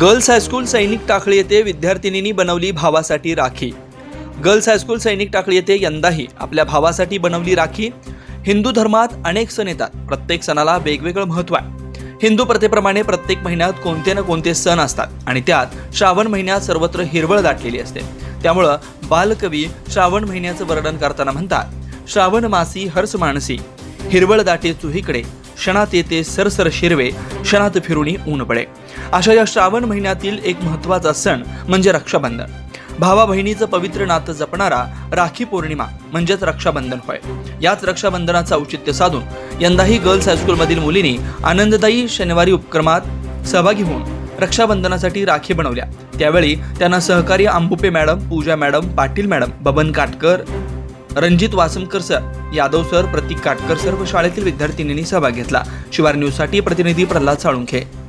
Girls high school सैनिक टाकळी येथे विद्यार्थिनींनी बनवली भावासाठी राखी. गर्ल्स हायस्कूल सैनिक टाकळी येथे यंदाही आपल्या भावासाठी बनवली राखी. हिंदू धर्मात अनेक सण येतात. प्रत्येक सणाला वेगवेगळं महत्त्व आहे. हिंदू प्रथेप्रमाणे प्रत्येक महिन्यात कोणते ना कोणते सण असतात आणि त्यात श्रावण महिन्यात सर्वत्र हिरवळ दाटलेली असते. त्यामुळं बालकवी श्रावण महिन्याचं वर्णन करताना म्हणतात श्रावण मासी हर्ष मानसी हिरवळ दाटे चुहीकडे क्षणात येते सरसर शिरवे क्षणात फिरुणी ऊन पडे अशा या श्रावण महिन्यातील एक महत्त्वाचा सण म्हणजे रक्षाबंधन. भावा बहिणीचं पवित्र नातं जपणारा राखी पौर्णिमा म्हणजेच रक्षाबंधन होय. याच रक्षाबंधनाचं औचित्य साधून यंदाही गर्ल्स हायस्कूलमधील मुलींनी आनंददायी शनिवारी उपक्रमात सहभागी होऊन रक्षाबंधनासाठी राखी बनवल्या. त्यावेळी त्यांना सहकारी Ambupe madam Pooja madam Patil madam Baban Katkar Ranjit Wasamkar sir Yadav sir Prateek Katkar sir व शाळेतील विद्यार्थिनींनी सहभाग घेतला. शिवार न्यूजसाठी प्रतिनिधी प्रल्हाद साळुंखे.